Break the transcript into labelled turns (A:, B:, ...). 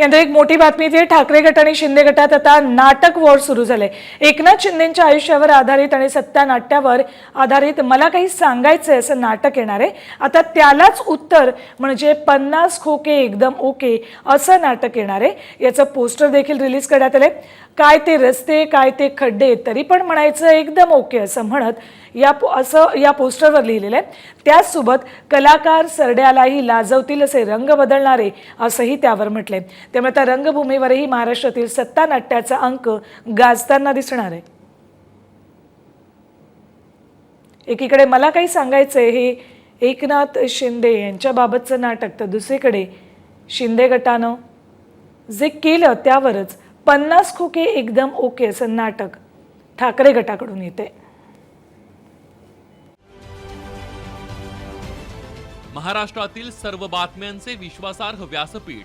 A: यानंतर एक मोठी बातमी येते ठाकरे गट आणि शिंदे गटात आता नाटक वॉर सुरू झालंय एकनाथ शिंदेच्या आयुष्यावर आधारित आणि सत्ता नाट्यावर आधारित मला काही सांगायचंय असं नाटक येणार आहे. आता त्यालाच उत्तर म्हणजे पन्नास खोके एकदम ओके असं नाटक येणार आहे. याचं पोस्टर देखील रिलीज करण्यात आलंय. काय ते रस्ते काय ते खड्डे तरी पण म्हणायचं एकदम ओके असं म्हणत या पो- असं या पोस्टरवर लिहिलेलं आहे. त्याचसोबत कलाकार सरड्यालाही लाजवतील असे रंग बदलणारे असंही त्यावर म्हटले त्यामुळे त्या रंगभूमीवरही महाराष्ट्रातील सत्ता नाट्याचा अंक गाजताना दिसणार आहे. एकीकडे मला काही सांगायचंय हे एकनाथ शिंदे यांच्याबाबतचं नाटक. तर दुसरीकडे शिंदे गटानं जे केलं त्यावरच पन्नास खोके एकदम ओके असं नाटक ठाकरे गटाकडून येते
B: महाराष्ट्रातील सर्व बातम्यांचे विश्वासार्ह व्यासपीठ.